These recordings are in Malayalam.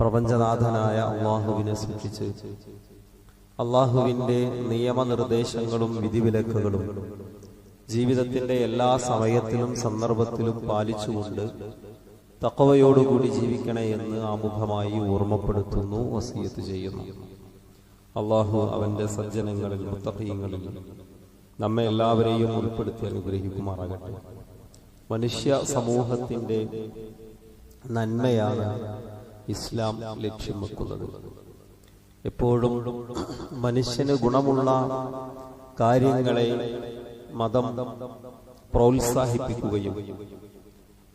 പ്രപഞ്ചനാഥനായ അള്ളാഹുവിനെ സൂക്ഷിച്ച് അള്ളാഹുവിന്റെ നിയമനിർദ്ദേശങ്ങളും വിധിവിലക്കുകളും ജീവിതത്തിന്റെ എല്ലാ സമയത്തിലും സന്ദർഭത്തിലും പാലിച്ചുകൊണ്ട് തക്കവയോടുകൂടി ജീവിക്കണേ എന്ന് ആമുഖമായി ഓർമ്മപ്പെടുത്തുന്നു വസീയത്ത് ചെയ്യുന്നു. അള്ളാഹു അവന്റെ സജ്ജനങ്ങളിൽ മുത്തഹീങ്ങളിൽ നമ്മെ എല്ലാവരെയും ഉൾപ്പെടുത്തി അനുഗ്രഹിക്കുമാറാകട്ടെ. മനുഷ്യ സമൂഹത്തിന്റെ നന്മയാണ് ഇസ്ലാം ലക്ഷ്യം വെക്കുന്നത് എപ്പോഴും മനുഷ്യന് ഗുണമുള്ള കാര്യങ്ങളെ മതം പ്രോത്സാഹിപ്പിക്കുകയും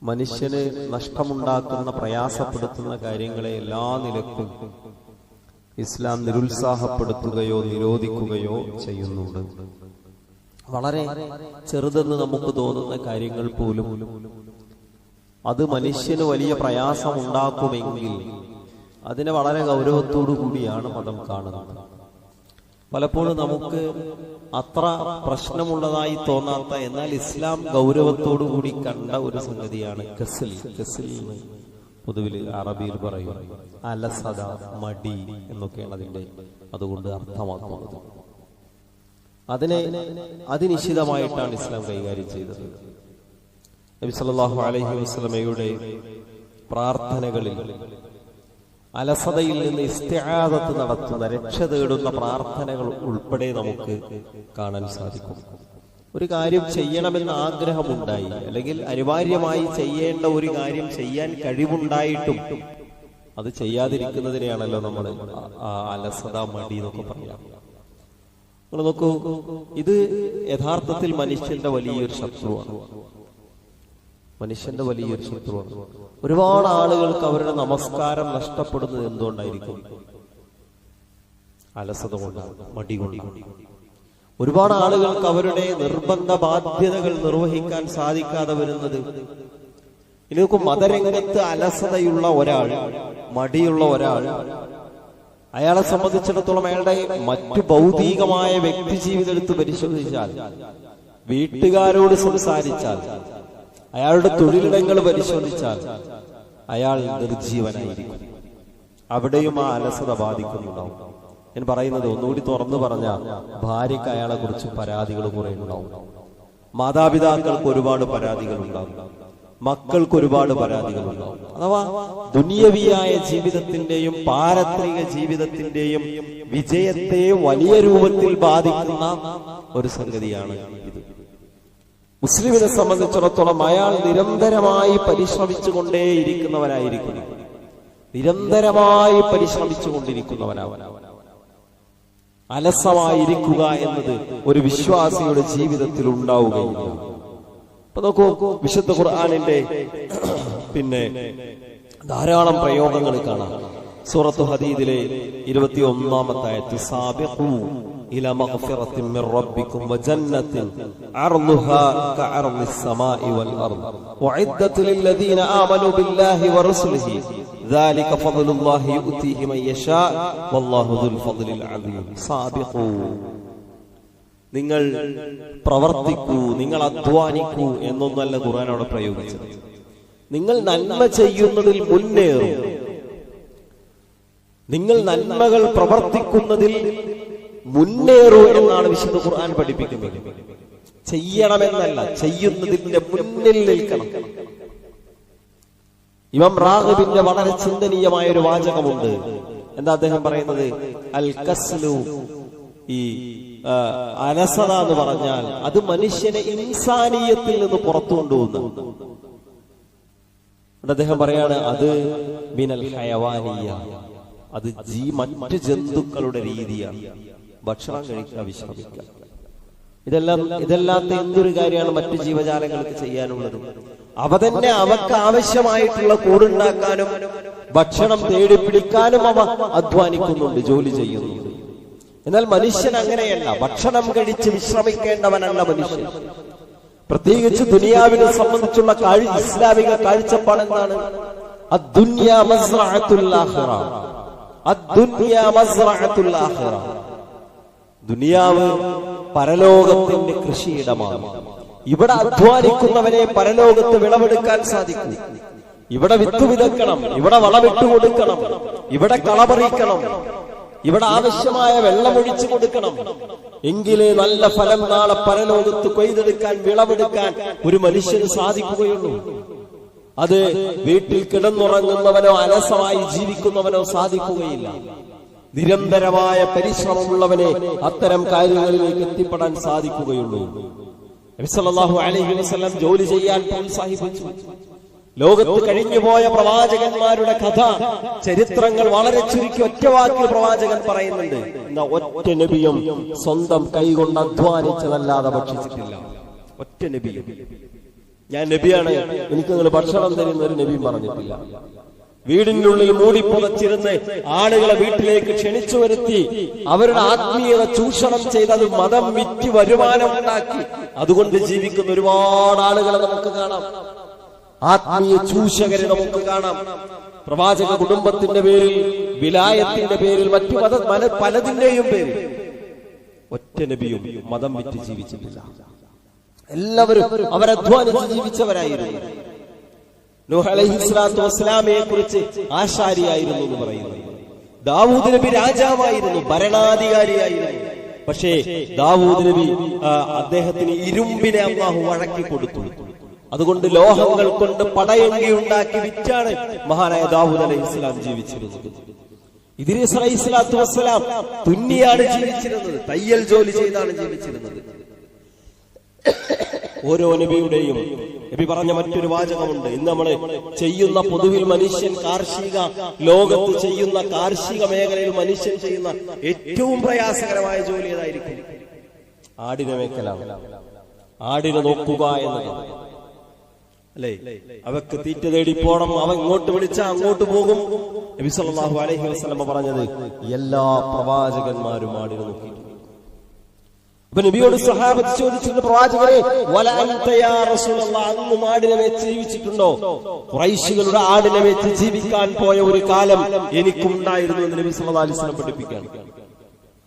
മനുഷ്യന് നഷ്ടമുണ്ടാക്കുന്ന പ്രയാസപ്പെടുത്തുന്ന കാര്യങ്ങളെ എല്ലാ നിലക്കും ഇസ്ലാം നിരുത്സാഹപ്പെടുത്തുകയോ നിരോധിക്കുകയോ ചെയ്യുന്നുണ്ട്. വളരെ ചെറുതെന്ന് നമുക്ക് തോന്നുന്ന കാര്യങ്ങൾ പോലും അത് മനുഷ്യന് വലിയ പ്രയാസം ഉണ്ടാക്കുമെങ്കിൽ അതിനെ വളരെ ഗൗരവത്തോടു കൂടിയാണ് മതം കാണുന്നത്. പലപ്പോഴും നമുക്ക് അത്ര പ്രശ്നമുള്ളതായി തോന്നാത്ത എന്നാൽ ഇസ്ലാം ഗൗരവത്തോടു കൂടി കണ്ട ഒരു സംഗതിയാണ് കസിൽ കസിൽ പൊതുവിൽ അറബിയിൽ പറയും. അലസത മടി എന്നൊക്കെയാണ് അതിന്റെ അതുകൊണ്ട് അർത്ഥമാക്കുന്നത്. അതിനെ അതിനിശ്ചിതമായിട്ടാണ് ഇസ്ലാം കൈകാര്യം ചെയ്തത്. നബി സല്ലല്ലാഹു അലൈഹി വസല്ലമയുടെ പ്രാർത്ഥനകളിൽ അലസതയിൽ നിന്ന് ഇസ്തിആദത്ത് നടത്തുന്ന രക്ഷ തേടുന്ന പ്രാർത്ഥനകൾ ഉൾപ്പെടെ നമുക്ക് കാണാൻ സാധിക്കും. ഒരു കാര്യം ചെയ്യണമെന്ന് ആഗ്രഹമുണ്ടായി അല്ലെങ്കിൽ അനിവാര്യമായി ചെയ്യേണ്ട ഒരു കാര്യം ചെയ്യാൻ കഴിവുണ്ടായിട്ടും അത് ചെയ്യാതിരിക്കുന്നതിനെയാണല്ലോ നമ്മൾ അലസത മടി എന്നൊക്കെ പറയാം. നിങ്ങൾ നോക്കൂ ഇത് യഥാർത്ഥത്തിൽ മനുഷ്യന്റെ വലിയൊരു ശത്രുവാണ്. മനുഷ്യന്റെ വലിയൊരു ശത്രുവാണ്. ഒരുപാട് ആളുകൾക്ക് അവരുടെ നമസ്കാരം നഷ്ടപ്പെടുന്നത് എന്തുകൊണ്ടായിരിക്കും? അലസത കൊണ്ടാണ് മടി കൊണ്ടാണ്. ഒരുപാട് ആളുകൾക്ക് അവരുടെ നിർബന്ധ ബാധ്യതകൾ നിർവഹിക്കാൻ സാധിക്കാതെ വരുന്നത് ഇനി നോക്കും മതരംഗത്ത് അലസതയുള്ള ഒരാൾ മടിയുള്ള ഒരാൾ അയാളെ സംബന്ധിച്ചിടത്തോളം അയാളുടെ മറ്റു ഭൗതികമായ വ്യക്തി ജീവിതം എടുത്ത് പരിശോധിച്ചാൽ വീട്ടുകാരോട് സംസാരിച്ചാൽ അയാളുടെ തൊഴിലിടങ്ങൾ പരിശോധിച്ചാൽ അയാൾ നിർജീവനായിരിക്കും അവിടെയും ആ അലസത ബാധിക്കുന്നുണ്ടാവും. ഞാൻ പറയുന്നത് ഒന്നുകൂടി തുറന്നു പറഞ്ഞ ഭാര്യയ്ക്ക് അയാളെ കുറിച്ച് പരാതികൾ കുറെ ഉണ്ടാവും. മാതാപിതാക്കൾക്ക് ഒരുപാട് പരാതികൾ ഉണ്ടാവും. മക്കൾക്ക് ഒരുപാട് പരാതികൾ ഉണ്ടാവും. അഥവാ ദുനിയവിയായ ജീവിതത്തിന്റെയും പാരത്രിക ജീവിതത്തിന്റെയും വിജയത്തെ വലിയ രൂപത്തിൽ ബാധിക്കുന്ന ഒരു സംഗതിയാണ് ഇത്. മുസ്ലിമിനെ സംബന്ധിച്ചിടത്തോളം അയാൾ നിരന്തരമായി പരിശ്രമിച്ചു കൊണ്ടേയിരിക്കുന്നവനായിരിക്കും നിരന്തരമായി പരിശ്രമിച്ചു പരിശ്രമിച്ചുകൊണ്ടിരിക്കുന്നവനാവൻ അലസമായിരിക്കുക എന്നത് ഒരു വിശ്വാസിയുടെ ജീവിതത്തിൽ ഉണ്ടാവുകയില്ല. അപ്പൊ നോക്കൂ വിശുദ്ധ ഖുർആാനിന്റെ പിന്നെ ധാരാളം പ്രയോഗങ്ങൾ കാണാം. സൂറത്ത് ഹദീദിലെ ഇരുപത്തി ഒന്നാമത്തെ സാബിഖു إلى مغفرة من ربكم وجنة عرضها كعرض السماء والأرض وعدة للذين آمنوا بالله ورسله ذلك فضل الله يؤتيه من يشاء والله ذو الفضل العظيم سابقوا നിങ്ങൾ പ്രവർത്തിക്കൂ നിങ്ങൾ അധ്വാനിക്കൂ എന്നൊന്നല്ല ഖുർആൻ അവിടെ പ്രയോഗിച്ചത് നിങ്ങൾ നന്മ ചെയ്യുന്നതിൽ മുന്നേറും നിങ്ങൾ നന്മകൾ പ്രവർത്തിക്കുന്നതിൽ മുന്നേറൂ എന്നാണ് വിശുദ്ധ ഖുർആൻ പഠിപ്പിക്കുന്നത്. ചെയ്യണമെന്നല്ല ചെയ്യുന്നതിന്റെ മുന്നിൽ നിൽക്കണം. ഇമാം റാഹുബിന്റെ വളരെ ചിന്തനീയമായ ഒരു വാചകമുണ്ട്. എന്താ അദ്ദേഹം പറയുന്നത്? അൽ കസ്ലു ഈ അലസത എന്ന് പറഞ്ഞാൽ അത് മനുഷ്യനെ ഇൻസാനീയത്തിൽ നിന്ന് പുറത്തു കൊണ്ടുപോകുന്നു അദ്ദേഹം പറയാണ് അത് മിനൽ ഹയവാനീയ. അത് ജീ മറ്റു ജന്തുക്കളുടെ രീതിയാണ്. ഭക്ഷണം കഴിക്കുക വിശ്രമിക്കുക. ഇതെല്ലാം ഇതെല്ലാത്ത എന്തൊരു കാര്യമാണ് മറ്റു ജീവജാലങ്ങൾക്ക് ചെയ്യാനുള്ളത്? അവ തന്നെ അവക്ക് ആവശ്യമായിട്ടുള്ള കൂടുണ്ടാക്കാനും ഭക്ഷണം തേടി പിടിക്കാനും അവ അധ്വാനിക്കുന്നുണ്ട് ജോലി ചെയ്യുന്നു എന്നാൽ മനുഷ്യൻ അങ്ങനെയല്ല. ഭക്ഷണം കഴിച്ച് വിശ്രമിക്കേണ്ടവനല്ല മനുഷ്യൻ. പ്രത്യേകിച്ച് ദുനിയാവിനെ സംബന്ധിച്ചുള്ള കാഴ്ച ഇസ്ലാമിക കാഴ്ചപ്പാട് എന്താണ്? അദ്ദുന്യ മസ്റഅത്തുൽ ആഖിറ. അദ്ദുന്യ മസ്റഅത്തുൽ ആഖിറ. ദുനിയാവ് പരലോകത്തിന്റെ കൃഷിയിടമാണ്. ഇവിടെ അധ്വാനിക്കുന്നവനെ പരലോകത്ത് വിളവെടുക്കാൻ സാധിക്കും. ഇവിടെ വിത്ത് വിതക്കണം ഇവിടെ വളമിട്ട് കൊടുക്കണം ഇവിടെ കളപറിക്കണം ഇവിടെ ആവശ്യമായ വെള്ളമൊഴിച്ചു കൊടുക്കണം. എങ്കിലേ നല്ല ഫലം നാളെ പരലോകത്ത് കൊയ്തെടുക്കാൻ വിളവെടുക്കാൻ ഒരു മനുഷ്യന് സാധിക്കുകയുള്ളൂ. അത് വീട്ടിൽ കിടന്നുറങ്ങുന്നവനോ അലസമായി ജീവിക്കുന്നവനോ സാധിക്കുകയില്ല. നിരന്തരമായ പരിശ്രമമുള്ളവനെ അത്തരം കാര്യങ്ങളിലേക്ക് എത്തിപ്പെടാൻ സാധിക്കുകയുള്ളൂ. അലൈഹി വസല്ലം ജോലി ചെയ്യാൻ പ്രോത്സാഹിപ്പിച്ചു. ലോകത്ത് കഴിഞ്ഞുപോയ പ്രവാചകന്മാരുടെ കഥ ചരിത്രങ്ങൾ വളരെ ചുരുക്കി ഒറ്റവാക്കിൽ പ്രവാചകൻ പറയുന്നുണ്ട്. എന്നാ ഒറ്റ നബിയും സ്വന്തം കൈകൊണ്ട് അധ്വാനിച്ചതല്ലാതെ ഭക്ഷിച്ചിട്ടില്ല. ഒറ്റ നബിയും. ഞാൻ നബിയാണ്. എനിക്ക് നിങ്ങൾ ഭക്ഷണം തരുന്ന ഒരു നബിയും പറഞ്ഞിട്ടില്ല. വീടിനുള്ളിൽ മൂടിപ്പുതച്ചിരുന്ന് ആളുകളെ വീട്ടിലേക്ക് ക്ഷണിച്ചു വരുത്തി അവരുടെ ആത്മീയത ചൂഷണം ചെയ്ത് അത് മതം വിറ്റ് വരുമാനമുണ്ടാക്കി അതുകൊണ്ട് ജീവിക്കുന്ന ഒരുപാട് ആളുകളെ നമുക്ക് കാണാം. ആത്മീയ ചൂഷകരെ നമുക്ക് കാണാം. പ്രവാചക കുടുംബത്തിന്റെ പേരിൽ വിലായത്തിന്റെ പേരിൽ മറ്റു മത പലതിന്റെയും പേരിൽ. ഒറ്റ നബിയും മതം വിറ്റ് ജീവിച്ചിട്ടില്ല. എല്ലാവരും അവരധ്വാനിച്ച് ജീവിച്ചവരായിരുന്നു. കുറിച്ച് ആശാരിയായിരുന്നു എന്ന് പറയുന്നു. ദാവൂദ് നബി രാജാവായിരുന്നു ഭരണാധികാരിയായിരുന്നു. പക്ഷേ ദാവൂദ് നബി അദ്ദേഹത്തിന് ഇരുമ്പിനെ അള്ളാഹു വഴക്കി കൊടുത്തു. അതുകൊണ്ട് ലോഹങ്ങൾ കൊണ്ട് പടയങ്കി ഉണ്ടാക്കി വിറ്റാണ് മഹാനായ ദാവൂദ് അലൈഹി ഇസ്ലാം ജീവിച്ചിരുന്നത്. ഇദ്രീസ് അലൈഹി വസ്സലാം തുന്നിയാണ് ജീവിച്ചിരുന്നത് തയ്യൽ ജോലി ചെയ്താണ് ജീവിച്ചിരുന്നത്. ഓരോ നബിയുടെയും നബി പറഞ്ഞ മറ്റൊരു വാചകമുണ്ട്. ഇന്ന് നമ്മൾ ചെയ്യുന്ന പൊതുവിൽ മനുഷ്യൻ കാർഷിക ലോകത്ത് ചെയ്യുന്ന കാർഷിക മേഖലയിൽ മനുഷ്യൻ ചെയ്യുന്ന ഏറ്റവും പ്രയാസകരമായ ജോലി ഏതായിരിക്കും? ആടിനെ മേക്കലാണ്. ആടിനെ നോക്കുക എന്നത്. അല്ലേ? അവക്ക് തീറ്റ തേടി പോണം. അവൻ ഇങ്ങോട്ട് വിളിച്ച അങ്ങോട്ട് പോകും. നബി സല്ലല്ലാഹു അലൈഹി വസല്ലം പറഞ്ഞത് എല്ലാ പ്രവാചകന്മാരും ആടിനെ നോക്കിയിട്ടുണ്ട്. നബിയോട് സഹാബത്ത് ചോദിച്ചിട്ടുണ്ട് പ്രവാചകരെ അങ്ങ് ആടിനെ വെച്ച് ജീവിച്ചിട്ടുണ്ടോ? കുറൈശികളുടെ ആടിനെ വെച്ച് ജീവിക്കാൻ പോയ ഒരു കാലം എനിക്കുണ്ടായിരുന്നു എന്ന് നബി വസല്ലം പഠിപ്പിക്കുകയാണ്.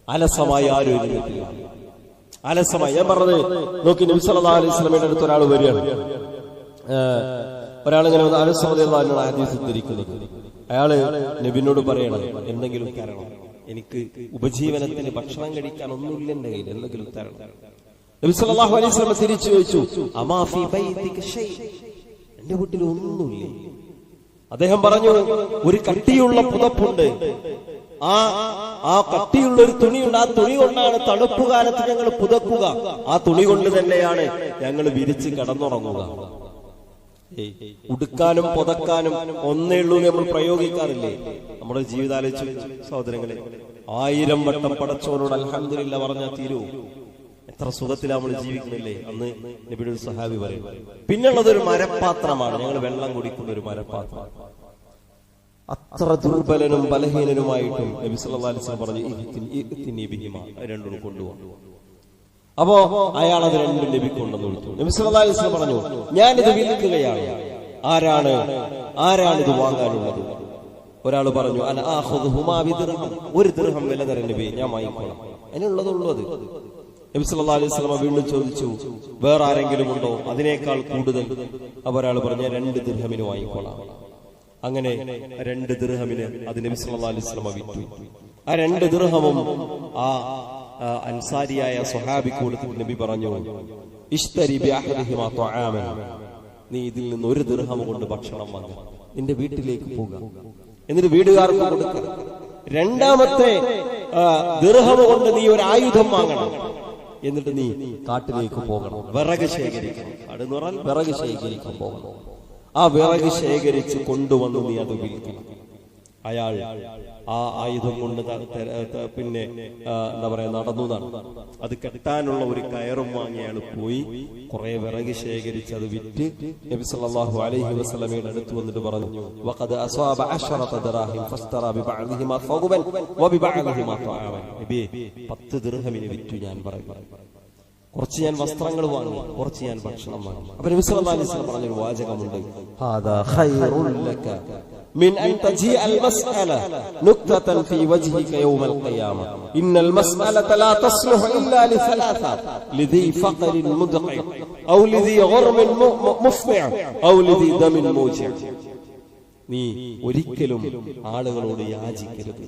അലസമായി ആരും അലസമായി. ഞാൻ പറഞ്ഞത് നോക്കി നബി സല്ലാ അലൈഹി വസല്ലമയുടെ അടുത്ത് ഒരാൾ വരികയാണ്. ഒരാൾ ഇങ്ങനെ അലസമതയുള്ള ആദ്യം സിദ്ധരിക്കുന്നത് അയാൾ നബിനോട് പറയണം എന്തെങ്കിലും തരണം. എനിക്ക് ഉപജീവനത്തിന് ഭക്ഷണം കഴിക്കാൻ ഒന്നുമില്ല എന്റെ കയ്യിൽ എന്തെങ്കിലും തരണം. തിരിച്ചു ചോദിച്ചു എന്റെ വീട്ടിൽ ഒന്നുമില്ല. അദ്ദേഹം പറഞ്ഞു ഒരു കട്ടിയുള്ള പുതപ്പുണ്ട്. ആ ആ കട്ടിയുള്ള ഒരു തുണിയുണ്ട്. ആ തുണി കൊണ്ടാണ് തണുപ്പ് കാലത്ത് ഞങ്ങൾ പുതക്കുക. ആ തുണി കൊണ്ട് തന്നെയാണ് ഞങ്ങൾ വിരിച്ച് കിടന്നുറങ്ങുക. ഉടുക്കാനും പുതക്കാനും ഒന്നേ ഉള്ളൂ നമ്മൾ പ്രയോഗിക്കാറില്ലേ? നമ്മുടെ ജീവിതാലോചിച്ച് സഹോദരങ്ങളെ ആയിരം വട്ടം പടച്ചോനോട് അലഹമില്ല പറഞ്ഞാൽ തീരൂ. എത്ര സുഖത്തിലാണ് നമ്മൾ ജീവിക്കുന്നില്ലേ? അന്ന് നബിയുടെ ഒരു സഹാബി പറയും. പിന്നുള്ളത് ഒരു മരപ്പാത്രമാണ്. ഞങ്ങൾ വെള്ളം കുടിക്കുന്ന ഒരു മരപ്പാത്രം. അത്ര ദുർബലനും ബലഹീനനുമായിട്ടും നബി സല്ലല്ലാഹു അലൈഹി വസല്ലം പറഞ്ഞു രണ്ടും കൊണ്ടുപോകും. അപ്പോ അയാൾ അത് രണ്ടും ലഭിക്കുന്നു വിളിച്ചു. നബി സല്ലല്ലാഹു അലൈഹി വസല്ലം പറഞ്ഞു ഞാനിത് വിൽക്കുകയാണ് ആരാണ്? ആരാണ് ഇത് വാങ്ങാനുള്ളത്? ഒരാൾ പറഞ്ഞു അല ആഖുദുഹുമാ ബിദിർഹം. ഒരു ദൃഹം വില തരാൻ നബി ഞാൻ വാങ്ങിക്കോളാം. അതിനുള്ളതുള്ളത് അത്. നബി അലൈഹി വീണ്ടും ചോദിച്ചു വേറെ ആരെങ്കിലും ഉണ്ടോ? അതിനേക്കാൾ കൂടുതൽ. അവരാൾ ഒരാൾ പറഞ്ഞു രണ്ട് ദൃഹമിന് വാങ്ങിക്കോളാം. അങ്ങനെ രണ്ട് ദൃഹമിന് അത് നബി സല്ലല്ലാഹു അലൈഹി വിറ്റു. ആ രണ്ട് ദിർഹമും ആ ആ, അൻസാരിയായ സ്വഹാബി കൊടുത്തിട്ട് നബി പറഞ്ഞു നീ ഇതിൽ നിന്ന് ഒരു ദിർഹം കൊണ്ട് ഭക്ഷണം വന്നു നിന്റെ വീട്ടിലേക്ക് പോകുക എന്നിട്ട് വീടുകാർക്ക് കൊടുക്കുക രണ്ടാമത്തെ ദൃഹം കൊണ്ട് നീ ഒരു ആയുധം വാങ്ങണം. എന്നിട്ട് നീ കാട്ടിലേക്ക് പോകണം. വിറക് ശേഖരിക്കണം. അടുന്ന് പറഞ്ഞാൽ വിറക് ശേഖരിക്കാൻ പോകണം. ആ വിറക് ശേഖരിച്ച് കൊണ്ടുവന്ന് നീ അത് വിൽക്കണം. അയാൾ ആ ആയുധം കൊണ്ട് പിന്നെ എന്താ പറയാ നടന്നതാണ്. നടന്നു അത് കെട്ടാനുള്ള ഒരു കയറും വാങ്ങി പോയി. കുറെ വിറക് ശേഖരിച്ച് അത് വിറ്റ് നബി സല്ലല്ലാഹു അലൈഹി വസല്ലമയുടെ അടുത്ത് വന്നിട്ട് പറഞ്ഞു വഖദ അസ്വാബ അശറത ദറാഹിം ഫസ്തറ ബിബഅദിഹിമാ ഥൗബൻ വബിബഅദിഹിമാ ത്വആമൻ നബി 10 ദിർഹമിന് വിറ്റു ഞാൻ പറഞ്ഞു കുറച്ച് ഞാൻ വസ്ത്രങ്ങൾ വാങ്ങി കുറച്ച് ഞാൻ ഭക്ഷണം വാങ്ങി. അപ്പൊ നബി സല്ലല്ലാഹു അലൈഹി വസല്ലം പറഞ്ഞൊരു വാചകമുണ്ട്. ഹാദാ ഖൈറുൽ ലക من أن تجيء المسألة نكتة في وجهك يوم القيامة إن المسألة لا تصلح إلا لثلاثة لذي فقر مدقع أو لذي غرم م- م- مفمع أو لذي دم موجع നീ ഒരിക്കലും ആളുകളോട് യാചിക്കരുത്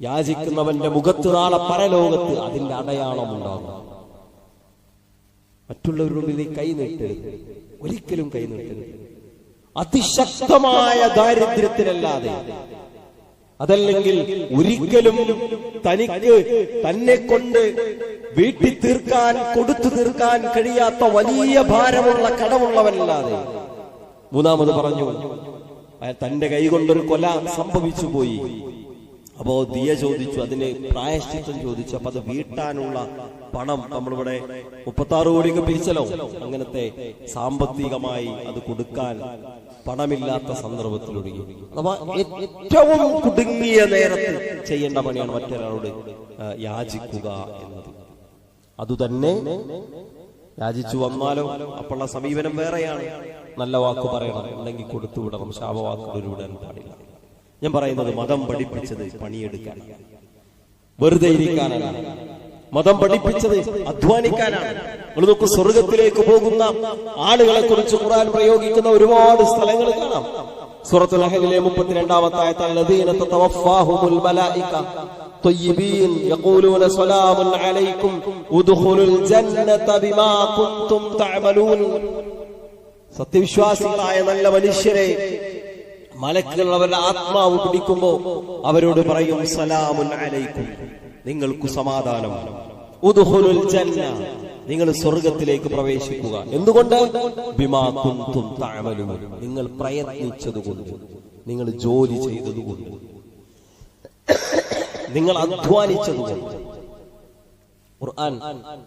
യാചിക്കുന്നവന്റെ മുഖത്ത് നാളെ പരലോകത്ത് അതിന്റെ അടയാളം ഉണ്ടാകും മറ്റുള്ളവരുടെ മുമ്പിൽ നീ കൈ നീട്ടരുത് ഒരിക്കലും കൈ നീട്ടരുത് അതിശക്തമായ ദാരിദ്ര്യത്തിനല്ലാതെ. അതല്ലെങ്കിൽ ഒരിക്കലും തനിക്ക് തന്നെ കൊണ്ട് വീട്ടിൽ തീർക്കാൻ കൊടുത്തു തീർക്കാൻ കഴിയാത്ത വലിയ ഭാരമുള്ള കടമുള്ളവനല്ലാതെ. മൂന്നാമത് പറഞ്ഞു തന്റെ കൈകൊണ്ടൊരു കൊല സംഭവിച്ചു പോയി അപ്പോ ദിയ ചോദിച്ചു അതിന് പ്രായശ്ചിത്തം ചോദിച്ചു അപ്പൊ അത് വീട്ടാനുള്ള പണം നമ്മളിവിടെ മുപ്പത്തി ആറ് കോടിക്ക് പിരിച്ചല്ലോ. അങ്ങനത്തെ സാമ്പത്തികമായി അത് കൊടുക്കാൻ പണമില്ലാത്ത സന്ദർഭത്തിലൊടുങ്ങി അപ്പൊ ഏറ്റവും കുടുങ്ങിയ നേരത്ത് ചെയ്യേണ്ട പണിയാണ് മറ്റൊരാളോട് യാചിക്കുക എന്നത്. അതുതന്നെ യാചിച്ചു വന്നാലോ അപ്പോഴുള്ള സമീപനം വേറെയാണ്. നല്ല വാക്ക് പറയണം അല്ലെങ്കിൽ കൊടുത്തു വിടണം ശാപവാക്കുകൾ വിടാൻ പാടില്ല. ഞാൻ പറയുന്നത് മതം പഠിപ്പിച്ചത് പണിയെടുക്കാൻ വെറുതെ ഇരിക്കാനല്ല മതം പഠിപ്പിച്ചത് അധ്വാനിക്കാനാണ് നിങ്ങൾ നോക്കൂ സ്വർഗത്തിലേക്ക് പോകുന്ന ആളുകളെ കുറിച്ച് ഖുർആൻ പ്രയോഗിക്കുന്ന ഒരുപാട് സ്ഥലങ്ങൾ കാണാം സൂറത്തുൽ അഹലിലെ മുപ്പത്തിരണ്ടാമത്തെ ആയത്താണ് "ലദീന തതവഫാഹുമുൽ മലായിക طيبين يقولون سلام عليكم ادخلوا الجنة بما كنتم تعملون സത്യവിശ്വാസികളായ നല്ല മനുഷ്യരെ മലക്കുകൾ അവരുടെ ആത്മാവ് പിടിക്കുമ്പോ അവരോട് പറയും സലാമുൻ അലൈക്കും. നിങ്ങൾക്ക് സമാധാനം. ജന്ന. നിങ്ങൾ സ്വർഗത്തിലേക്ക് പ്രവേശിക്കുക. എന്തുകൊണ്ട്? ബിമാ കുന്തും തഅമലൂൻ. നിങ്ങൾ പ്രയത്നിച്ചതുകൊണ്ട്. നിങ്ങൾ ജോലി ചെയ്തതുകൊണ്ട്. നിങ്ങൾ അധ്വാനിച്ചതുകൊണ്ട്. ഖുർആൻ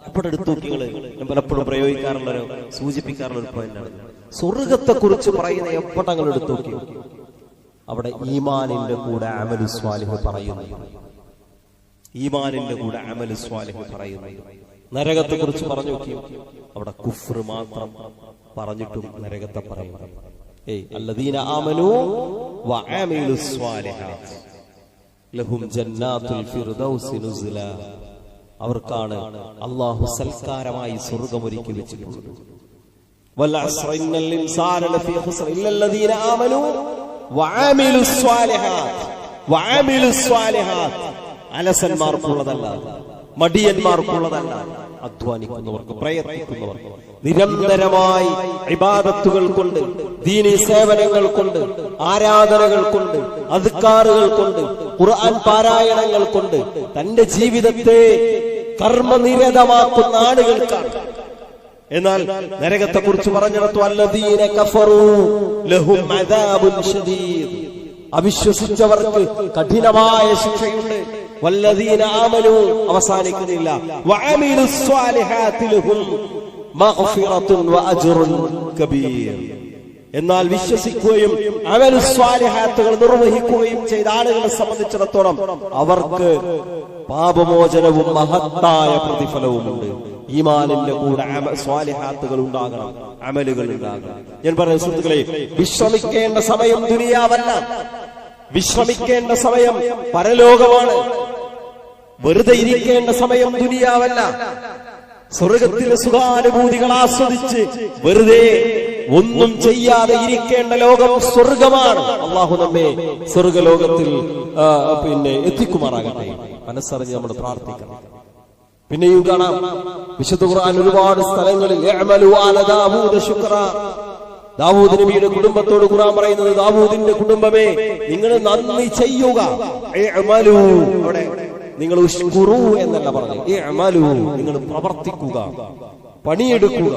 എപ്പോഴെടുത്ത് പലപ്പോഴും പ്രയോഗിക്കാറുള്ള സൂചിപ്പിക്കാറുള്ള ഒരു പോയിന്റാണ് സ്വർഗത്തെ കുറിച്ച് പറയുന്ന എപ്പോഴങ്ങൾ എടുത്തു അവിടെ ഈമാനിന്റെ കൂടെ അമലു സ്വാലിഹ് പറയുന്നു. ഈമാനിന്റെ കൂടെ അമലു സ്വാലിഹ് പറയുന്നു. നരകത്തെ കുറിച്ച് പറഞ്ഞു നോക്കിയോ അവിടെ കുഫ്ർ മാത്രം പറഞ്ഞിട്ടും നരകത്തെ പറയുന്നു. ഏയ് അല്ലദീന ആമനു വഅമിലു സ്വാലിഹാത്ത് ലഹും ജന്നാത്തുൽ ഫിർദൗസി നുസ്ല. അവർക്കാണ് അള്ളാഹു സൽക്കാരമായി സ്വർഗം ഒരുക്കി വെച്ചിട്ടുള്ളത് വല്ല അസ്റൈനൽ ഇൻസാന ലഫീ ഖുസ്ര ഇല്ലല്ലദീന ആമനു അലസന്മാർക്കുള്ളതല്ല. മടിയന്മാർക്കുള്ളതല്ല. അധ്വാനിക്കുന്നവർക്ക് പ്രയത്നിക്കുന്നവർക്ക്. നിരന്തരമായി ഇബാദത്തുകൾ കൊണ്ട് ദീനി സേവനങ്ങൾ കൊണ്ട് ആരാധനകൾ കൊണ്ട് അധികാറുകൾ കൊണ്ട് ഖുർആൻ പാരായണങ്ങൾ കൊണ്ട് തന്റെ ജീവിതത്തെ കർമ്മനിരതമാക്കുന്ന ആളുകൾക്കാണ് എന്നാൽ നരകത്തെ കുറിച്ച് പറഞ്ഞിടത്തു അവിശ്വസിച്ചവർക്ക് കഠിനമായ ശിക്ഷയുണ്ട്. വല്ലതീന ആമനു അവസാനിക്കുന്നില്ല. എന്നാൽ വിശ്വസിക്കുകയും അമലു സ്വാലിഹാത്തുകൾ നിർവഹിക്കുകയും ചെയ്ത ആളുകളെ സംബന്ധിച്ചിടത്തോളം അവർക്ക് പാപമോചനവും മഹത്തായ പ്രതിഫലവുമുണ്ട്. ഈമാനിന്റെ കൂടെ സ്വാലിഹാത്തുകൾ ഉണ്ടാകണം അമലുകൾ ഉണ്ടാകണം. ഞാൻ പറയുന്ന സുഹൃത്തുക്കളെ വിശ്രമിക്കേണ്ട സമയം ദുനിയാവല്ല. വിശ്രമിക്കേണ്ട സമയം പരലോകമാണ്. വെറുതെ ഇരിക്കേണ്ട സമയം ദുനിയാവല്ല. സ്വർഗത്തിലെ സുഖാനുഭൂതികൾ ആസ്വദിച്ച് വെറുതെ ഒന്നും ചെയ്യാതെ ഇരിക്കേണ്ട ലോകം സ്വർഗമാണ്. അള്ളാഹു നമ്മെ സ്വർഗലോകത്തിൽ പിന്നെ എത്തിക്കുമാറാകട്ടെ. മനസ്സറിഞ്ഞ് നമ്മൾ പ്രാർത്ഥിക്കണം. പിന്നെയും കാണാം. വിശുദ്ധ ഖുർആൻ ഒരുപാട് സ്ഥലങ്ങളിൽ ദാവൂദ് നബിയുടെ കുടുംബത്തോട് ഖുർആൻ പറയുന്നത് ദാവൂദിന്റെ കുടുംബമേ നിങ്ങൾ നന്ദി ചെയ്യുക. നിങ്ങൾ ഉഷ്കുറു എന്നല്ല പറഞ്ഞു നിങ്ങൾ പ്രവർത്തിക്കുക. പണിയെടുക്കുക.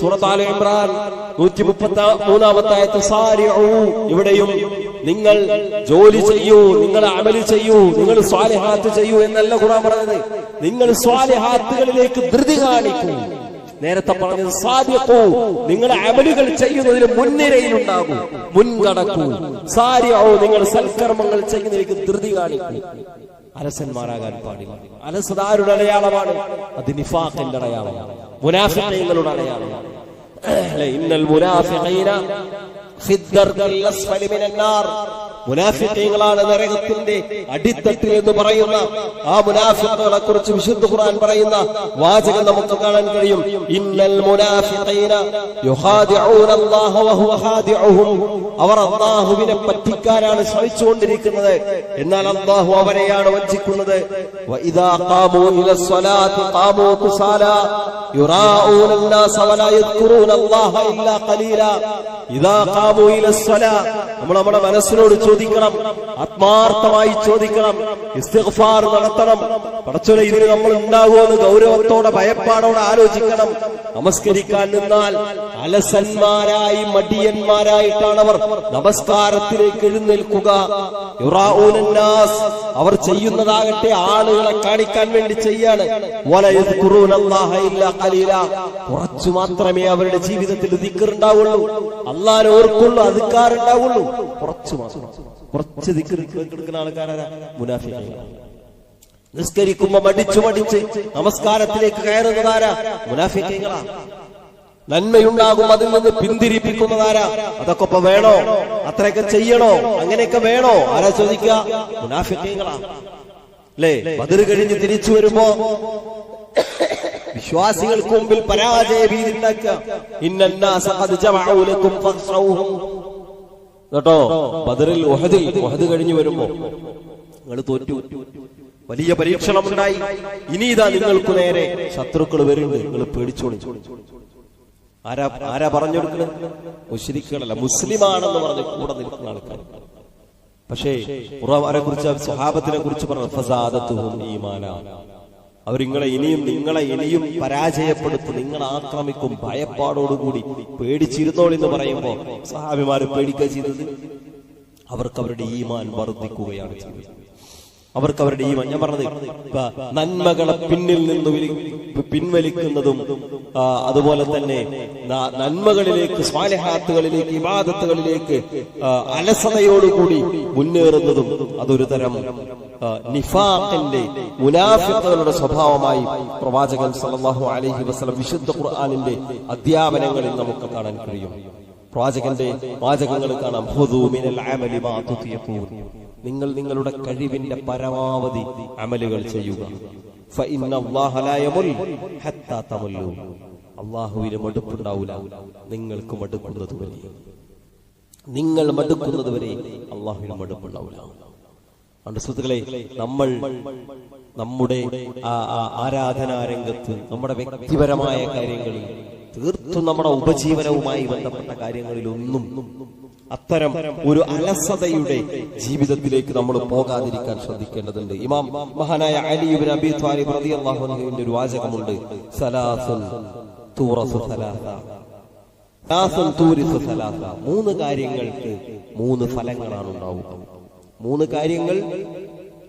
സൂറത്താലെ ഇമ്രാൻ. 133 ആയത്ത് സാരിഉ. ഇവിടെയും നിങ്ങൾ ജോലി ചെയ്യൂ നിങ്ങൾ അമലി ചെയ്യൂ നിങ്ങൾ സ്വാലിഹാത്ത് ചെയ്യൂ എന്നല്ല ഖുർആൻ പറഞ്ഞത്. നിങ്ങൾ സ്വാലിഹാത്തുകളിലേക്ക് ധൃതി കാണിക്കൂ. നേരത്തെ പറഞ്ഞത് സാധ്യക്കൂ നിങ്ങൾ അമലുകൾ ചെയ്യുന്നതിന് മുൻനിരയിലുണ്ടാകൂ മുൻകടക്കൂ. സാരിയോ നിങ്ങൾ സൽക്കർമ്മങ്ങൾ ചെയ്യുന്നതിലേക്ക് ധൃതി കാണിക്കൂ. അലസന്മാരാകാൻ പാടില്ല. അലസതാരുടെ അടയാളമാണ് അത് നിഫാഖിന്റെ അടയാളമാണ് മുനാഫിങ്ങളുടെ അടയാളമാണ് لأن المنافقين في الدرك الأسفل من النار. മുനാഫിക്കങ്ങളാണ് നരകത്തിന്റെ അടിത്തട്ടിൽ എന്ന് പറയുന്ന ആ മുനാഫിക്കുകളെ കുറിച്ച് വിശുദ്ധ ഖുർആൻ പറയുന്ന വാചകം നമുക്ക് കാണാൻ കഴിയും ഇന്നൽ മുനാഫിഖീന യുഖാദിഊന അല്ലാഹ വഹുവ ഖാദിഉഹും അവർ അല്ലാഹുവിനെ പറ്റിക്കാനാണ് ശ്രമിച്ചുകൊണ്ടിരിക്കുന്നത് എന്നാൽ അല്ലാഹു അവരെയാണ് വഞ്ചിക്കുന്നത് വഇദാ ഖാമൂ ഇല സ്വലാത്തി ഖാമൂ കുസാലാ യുറാഊന الناس ولا يذكرون الله إلا قليلا ഇതാ ഖാമൂ ഇല സ്വലാ നമ്മൾ നമ്മുടെ മനസ്സിനോട് ചോദിക്കണം. ആത്മാർത്ഥമായി ചോദിക്കണം. ഇസ്തിഗ്ഫാർ നടത്തണം. പടച്ചോനെ ഇതിന് നമ്മൾ ഉണ്ടാകുമെന്ന് ഗൗരവത്തോടെ ഭയപ്പാടോടെ ആലോചിക്കണം. നമസ്കരിക്കാൻ നിന്നാൽ അലസന്മാരായി മടിയന്മാരായിട്ടാണ് അവർ നമസ്കാരത്തിലേക്ക് എഴുന്നേൽക്കുക. അവർ ചെയ്യുന്നതാകട്ടെ ആളുകളെ കാണിക്കാൻ വേണ്ടി ചെയ്യാണ്. കുറച്ചു മാത്രമേ അവരുടെ ജീവിതത്തിൽ ദിക്കറുണ്ടാവുള്ളൂ അല്ലാതെ ഓർക്കുള്ളൂ അതുക്കാറുണ്ടാവുള്ളൂ കുറച്ചു മാത്രം. കുറച്ച് ദിക്കർ ആൾക്കാരാ മുനാഫികൾ നിസ്കരിക്കുമ്പോ മടിച്ചു മടിച്ച് നമസ്കാരത്തിലേക്ക് കയറുന്നതാരാ? മുനാഫിക്കങ്ങളാ നന്മയുണ്ടാകും അതിൽ നിന്ന് പിന്തിരിപ്പിക്കുന്നതാരാ? അതൊക്കെ ഇപ്പൊ വേണോ? അത്രയൊക്കെ ചെയ്യണോ? അങ്ങനെയൊക്കെ വേണോ? ആരാ ചോദിക്കുക? മുനാഫിക്കങ്ങളാ അല്ലേ ബദർ കഴിഞ്ഞ് തിരിച്ചു വരുമ്പോ വിശ്വാസികൾക്ക് മുമ്പിൽ പരാജയ ഭീതി ഉണ്ടാക്കുക കേട്ടോ? ബദറിൽ വഹദിൽ ഉഹദ് കഴിഞ്ഞു വരുമ്പോ നിങ്ങൾ തോറ്റു. വലിയ പരീക്ഷണം ഉണ്ടായി ഇനി ഇതാ നിങ്ങൾക്ക് നേരെ ശത്രുക്കൾ വരുന്നുണ്ട്. നിങ്ങൾ പേടിച്ചോളി. ആരാ ആരാ പറഞ്ഞു കൊടുക്കുന്നത് മുസ്ലിക്കുകളല്ല മുസ്ലിമാണെന്ന് പറഞ്ഞ് കൂടെ നിൽക്കുന്ന ആൾക്കാർ പക്ഷേ കുറവാരെ കുറിച്ച് സ്വഹാബത്തിനെ കുറിച്ച് പറഞ്ഞു അവരിങ്ങളെ ഇനിയും നിങ്ങളെ ഇനിയും പരാജയപ്പെടുത്തും. നിങ്ങൾ ആക്രമിക്കും. ഭയപ്പാടോടുകൂടി പേടിച്ചിരുന്നോൾ എന്ന് പറയുമ്പോൾ സഹാബിമാരെ പേടിക്കുക ചെയ്തത്? അവർക്ക് അവരുടെ ഈമാൻ വർദ്ധിക്കുകയാണ് ചെയ്തത്. അവർക്ക് അവരുടെ ഈമാൻ ഞാൻ പറഞ്ഞത് നന്മകളെ പിന്നിൽ നിന്ന് പിൻവലിക്കുന്നതും അതുപോലെ തന്നെ നന്മകളിലേക്ക് സ്വാലഹാത്തുകളിലേക്ക് ഇബാദത്തുകളിലേക്ക് അലസതയോടുകൂടി മുന്നേറുന്നതും അതൊരു തരം നിഫാഖിന്റെ മുനാഫിഖുകളുടെ സ്വഭാവമായി പ്രവാചകൻ സല്ലല്ലാഹു അലൈഹി വസല്ലം വിശുദ്ധ ഖുർആനിന്റെ അധ്യാപനങ്ങളിൽ നമുക്ക് കാണാൻ കഴിയും. പ്രവാചകന്റെ വാചകങ്ങൾ കാണാം. നിങ്ങൾ നിങ്ങളുടെ കഴിവിന്റെ പരമാവധി അമലുകൾ ചെയ്യുക. അള്ളാഹുവിന് മടുപ്പുണ്ടാവില്ല നിങ്ങൾക്ക് മടുക്കുന്നത് വരെ നിങ്ങൾ മടുക്കുന്നത് വരെ അള്ളാഹുവിന് മടുപ്പുണ്ടാവില്ല അതുകൊണ്ട് സുഹൃത്തുക്കളെ നമ്മൾ നമ്മുടെ ആ ആ ആരാധനാ രംഗത്ത് നമ്മുടെ വ്യക്തിപരമായ കാര്യങ്ങളിൽ തീർത്തും നമ്മുടെ ഉപജീവനവുമായി ബന്ധപ്പെട്ട കാര്യങ്ങളിലൊന്നും അത്തരം ഒരു അലസതയുടെ ജീവിതത്തിലേക്ക് നമ്മൾ പോകാതിരിക്കാൻ ശ്രദ്ധിക്കേണ്ടതുണ്ട്. ഇമാം മഹാനായ അലിബിൻ ത്വാലിബ് ഒരു വാചകമുണ്ട്. മൂന്ന് കാര്യങ്ങൾക്ക് മൂന്ന് ഫലങ്ങളാണ് ഉണ്ടാവുക മൂന്ന് കാര്യങ്ങൾ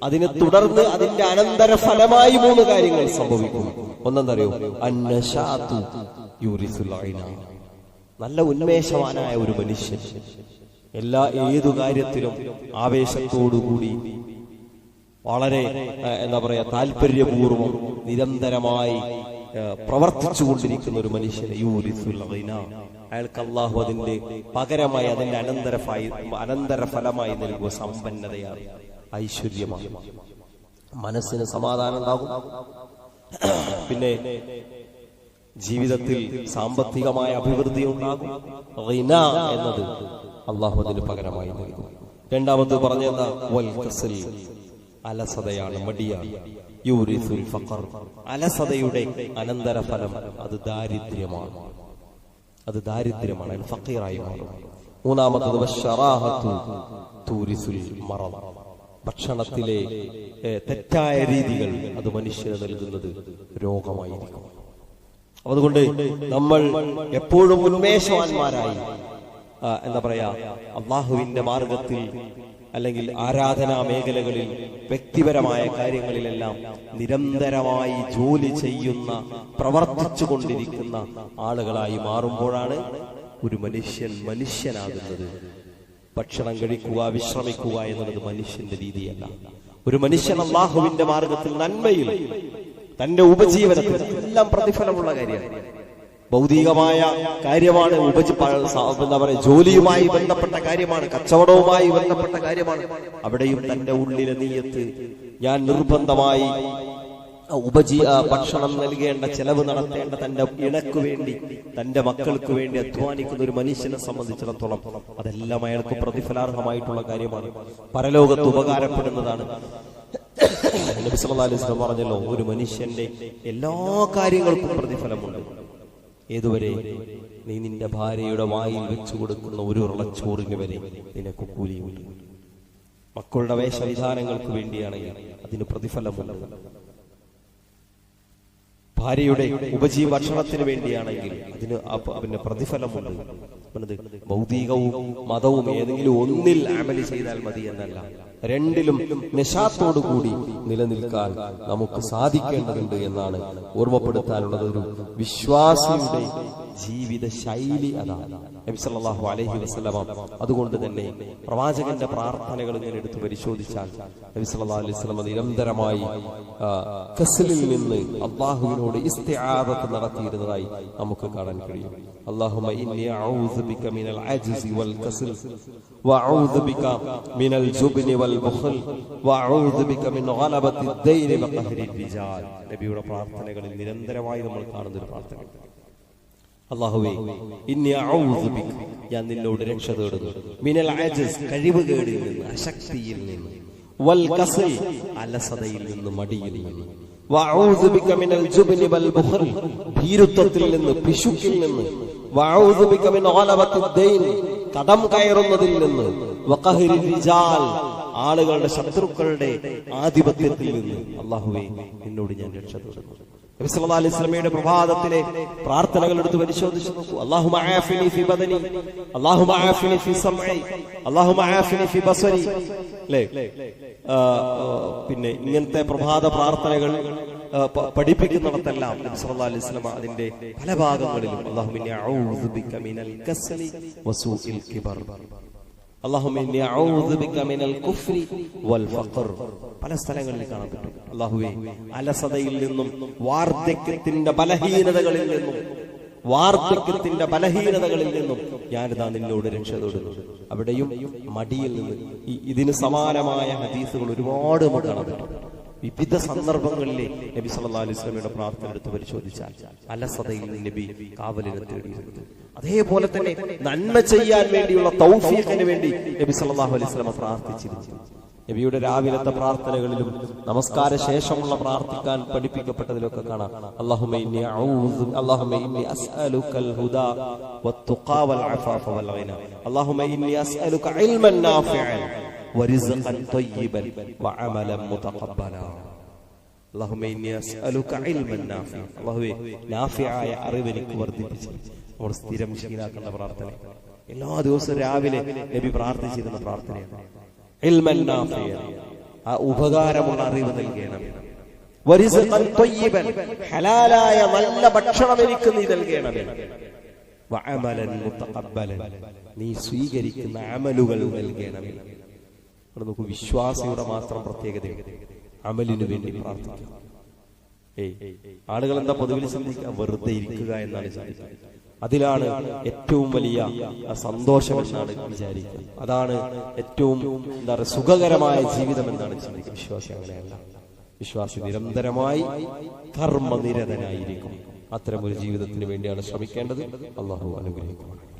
അതിനെ തുടർന്ന് അതിന്റെ അനന്തര ഫലമായി മൂന്ന് കാര്യങ്ങൾ സംഭവിക്കും ഒന്നെന്തറിയോ. നല്ല ഉന്മേഷവാനായ ഒരു മനുഷ്യൻ എല്ലാ ഏതു കാര്യത്തിലും ആവേശത്തോടുകൂടി വളരെ എന്താ പറയാ താല്പര്യപൂർവം നിരന്തരമായി പ്രവർത്തിച്ചു കൊണ്ടിരിക്കുന്ന ഒരു മനുഷ്യനെ യൂരിസുൽ ഐന. അയാൾക്ക് അള്ളാഹു അതിന്റെ പകരമായി അതിന്റെ അനന്തര അനന്തര ഫലമായി നൽകുക സമ്പന്നതയാണ് ഐശ്വര്യമാണ്. മനസ്സിന് സമാധാനം ഉണ്ടാകും. പിന്നെ ജീവിതത്തിൽ സാമ്പത്തികമായ അഭിവൃദ്ധി ഉണ്ടാകും. എന്നത് അള്ളാഹു അതിന് പകരമായി നൽകും. രണ്ടാമത് പറഞ്ഞെന്താ? അലസതയാണ് മടിയാണ്. യൂരിസുൽ ഫഖർ അലസതയുടെ അനന്തരഫലം അത് ദാരിദ്ര്യമാണ്. അത് ദാരിദ്ര്യമാണ് ഫക്കീറായി മാറും. മൂന്നാമത്തത് ഭക്ഷണത്തിലെ തെറ്റായ രീതികൾ അത് മനുഷ്യന് നൽകുന്നത് രോഗമായിരിക്കും. അതുകൊണ്ട് നമ്മൾ എപ്പോഴും ഉന്മേഷവാന്മാരായി എന്താ പറയാ അള്ളാഹുവിന്റെ മാർഗത്തിൽ അല്ലെങ്കിൽ ആരാധനാ മേഖലകളിൽ വ്യക്തിപരമായ കാര്യങ്ങളിലെല്ലാം നിരന്തരമായി ജോലി ചെയ്യുന്ന പ്രവർത്തിച്ചു കൊണ്ടിരിക്കുന്ന ആളുകളായി മാറുമ്പോഴാണ് ഒരു മനുഷ്യൻ മനുഷ്യനാകുന്നത്. ഭക്ഷണം കഴിക്കുക വിശ്രമിക്കുക എന്നുള്ളത് മനുഷ്യന്റെ രീതിയല്ല. ഒരു മനുഷ്യൻ അള്ളാഹുവിന്റെ മാർഗത്തിൽ നന്മയിൽ തന്റെ ഉപജീവനത്തിൽ എല്ലാം പ്രതിഫലമുള്ള കാര്യമാണ്. ഭൗതികമായ കാര്യമാണ് എന്താ പറയുക ജോലിയുമായി ബന്ധപ്പെട്ട കാര്യമാണ് കച്ചവടവുമായി ബന്ധപ്പെട്ട കാര്യമാണ്. അവിടെയും തന്റെ ഉള്ളിലെ നീയത്ത് ഞാൻ നിർബന്ധമായി ഉപജീ ഭക്ഷണം നൽകേണ്ട ചെലവ് നടത്തേണ്ട തന്റെ ഇണക്ക് വേണ്ടി തന്റെ മക്കൾക്ക് വേണ്ടി അധ്വാനിക്കുന്ന ഒരു മനുഷ്യനെ സംബന്ധിച്ചിടത്തോളം അതെല്ലാം അയാൾക്ക് പ്രതിഫലാർഹമായിട്ടുള്ള കാര്യമാണ്. പരലോകത്ത് ഉപകാരപ്പെടുന്നതാണ്. പറഞ്ഞല്ലോ ഒരു മനുഷ്യന്റെ എല്ലാ കാര്യങ്ങൾക്കും പ്രതിഫലമുണ്ട്. ഏതുവരെ നീ നിന്റെ ഭാര്യയുടെ വായിൽ വെച്ചു കൊടുക്കുന്ന ഒരു ഉരുളച്ചോറിന് വരെ നിനക്ക് കൂലിയുണ്ട്. മക്കളുടെ വേഷവിധാനങ്ങൾക്ക് വേണ്ടിയാണെങ്കിൽ അതിന് പ്രതിഫലമുണ്ട് ഭാര്യയുടെ ഉപജീവക്ഷണത്തിന് വേണ്ടിയാണെങ്കിൽ അതിന് പിന്നെ പ്രതിഫലമുണ്ട്. ഭൗതികവും മതവും ഏതെങ്കിലും ഒന്നിൽ അമലി ചെയ്താൽ മതി എന്നല്ല. രണ്ടിലും നിശാത്തോടുകൂടി നിലനിൽക്കാൻ നമുക്ക് സാധിക്കേണ്ടതുണ്ട് എന്നാണ് ഓർമ്മപ്പെടുത്താനുള്ളത്. ഒരു വിശ്വാസിയുടെ ജീവിത ശൈലി അതാണ്. നബി സല്ലല്ലാഹു അലൈഹി വസല്ലമ അതുകൊണ്ട് തന്നെ പ്രവാചകന്റെ പ്രാർത്ഥനകൾ ഇങ്ങനെ എടുത്തു പരിശോധിച്ചാൽ നബി സല്ലല്ലാഹു അലൈഹി വസല്ലമ നിരന്തരമായി കസലിൽ നിന്ന് അള്ളാഹുവിനോട് ഇസ്തിആദത്ത് നടത്തിയിരുന്നതായി നമുക്ക് കാണാൻ കഴിയും. അല്ലാഹുമ്മ ഇന്നി അഊദു ബിക മിനൽ العجز വൽ وأعوذ بك ബിക മിനൽ ജുബ്നി വൽ ബുഖൽ വഅഊദു ബിക മിൻ ഗലബത്തി ദൈനി വഖഹരി റിജാൽ നബിയുടെ പ്രാർത്ഥനകളിൽ നിരന്തരമായി നമ്മൾ കാണുന്ന ഒരു പ്രാർത്ഥന. അല്ലാഹുവേ ഇന്നി അഊദു ബിക ഞാൻ നിന്നോട് രക്ഷ തേടുന്നു. മിനൽ അജസ് കഴിവ് കേടിൽ നിന്ന് അശക്തിയിൽ നിന്ന്. വൽ കസൽ അലസതയിൽ നിന്ന് മടിയിൽ നിന്ന്. ഭീരുത്വത്തിൽ നിന്ന് പിശുക്കിൽ നിന്ന്. കടം കയറുന്നതിൽ നിന്ന്. ആളുകളുടെ ശത്രുക്കളുടെ ആധിപത്യത്തിൽ നിന്ന്. അള്ളാഹുവേ എന്നോട് ഞാൻ രക്ഷ തേടുന്നു. നബി സല്ലല്ലാഹു അലൈഹി വസല്ലമയുടെ പ്രഭാതത്തിലെ പ്രാർത്ഥനകൾ എടുത്ത് പരിശോധിച്ചു നോക്കൂ. പിന്നെ ഇങ്ങനത്തെ പ്രഭാത പ്രാർത്ഥനകൾ പഠിപ്പിക്കുന്നിടത്തെല്ലാം നബി സല്ലല്ലാഹു അലൈഹി വസല്ലമ അതിന്റെ പല ഭാഗങ്ങളിലും അല്ലാഹുമ്മ പല സ്ഥലങ്ങളിൽ കാണാൻ പറ്റും അള്ളാഹുവേ അലസതയിൽ നിന്നും വാർദ്ധക്യത്തിന്റെ ബലഹീനതകളിൽ നിന്നും വാർദ്ധക്യത്തിന്റെ ബലഹീനതകളിൽ നിന്നും ഞാനിതാ നിന്നോട് രക്ഷ തേടുന്നു. അവിടെയും മടിയിൽ നിന്ന് ഇതിന് സമാനമായ ഹദീസുകൾ ഒരുപാട് പറ്റും. വിവിധ സന്ദർഭങ്ങളിൽ നബി സല്ലല്ലാഹു അലൈഹി വസല്ലമയുടെ പ്രാർത്ഥന എടുത്ത് പരിശോധിച്ചാൽ അലസതയിൽ നബി കാവലിനെ തേടിയിരുന്നു അതേപോലെ തന്നെ നന്മ ചെയ്യാൻ വേണ്ടിയുള്ള തൗഫീഖിന് വേണ്ടി നബി അലൈഹി വസല്ലമ പ്രാർത്ഥിച്ചിരുന്നു. നബിയുടെ രാവിലത്തെ പ്രാർത്ഥനകളിലും നമസ്കാര ശേഷമുള്ള പ്രാർത്ഥിക്കാൻ പഠിപ്പിക്കപ്പെട്ടതിലൊക്കെ കാണാം. അല്ലാഹുമ്മ ഇന്നി അഊദു അല്ലാഹുമ്മ ഇന്നി അസ്അലുക്കൽ ഹുദാ വത്തുഖാ വൽ അഫാഫ വൽ ഗിന അല്ലാഹുമ്മ ഇന്നി അസ്അലുക ഇൽമൻ നാഫിഅൻ വറിസ്ഖൻ ത്വയ്യിബൻ വഅമലൻ മുതഖബ്ബലാ അസ്അലുക ഇൽമൻ നാഫിഅ അല്ലാഹുവേ നാഫിയായ അറിവ് എനിക്ക് വർദ്ധിപ്പിച്ചു നമ്മൾ സ്ഥിരം ശീലാക്കേണ്ട പ്രാർത്ഥന. എല്ലാ ദിവസവും രാവിലെ നബി പ്രാർത്ഥിച്ചിരുന്ന പ്രാർത്ഥനയാണ്. ഇൽമൻ ആ ഉപകാരമുള്ള അറിവ് നൽകണം. ഹലാലായ നല്ല ഭക്ഷണം എനിക്ക് നീ നൽകണമേ നീ സ്വീകരിക്കുന്ന അമലുകൾ നൽകണമേ ഇവിടെ നോക്കൂ വിശ്വാസിയുടെ മാത്രം പ്രത്യേകത അമലിനു വേണ്ടി പ്രാർത്ഥിക്കുക ഏയ് ആളുകൾ എന്താ പൊതുവിൽ ചിന്തിക്കുക? വെറുതെ ഇരിക്കുക എന്നാണ് ചിന്തിക്കുക അതിലാണ് ഏറ്റവും വലിയ സന്തോഷം എന്നാണ് വിചാരിക്കുക. അതാണ് ഏറ്റവും എന്താ പറയുക സുഖകരമായ ജീവിതം എന്നാണ് ചിന്തിക്കുക. വിശ്വാസി അങ്ങനെയല്ല. വിശ്വാസി നിരന്തരമായി കർമ്മനിരതനായിരിക്കും അത്തരം ഒരു ജീവിതത്തിന് വേണ്ടിയാണ് ശ്രമിക്കേണ്ടത്. അള്ളാഹു അനുഗ്രഹിക്കുന്നത്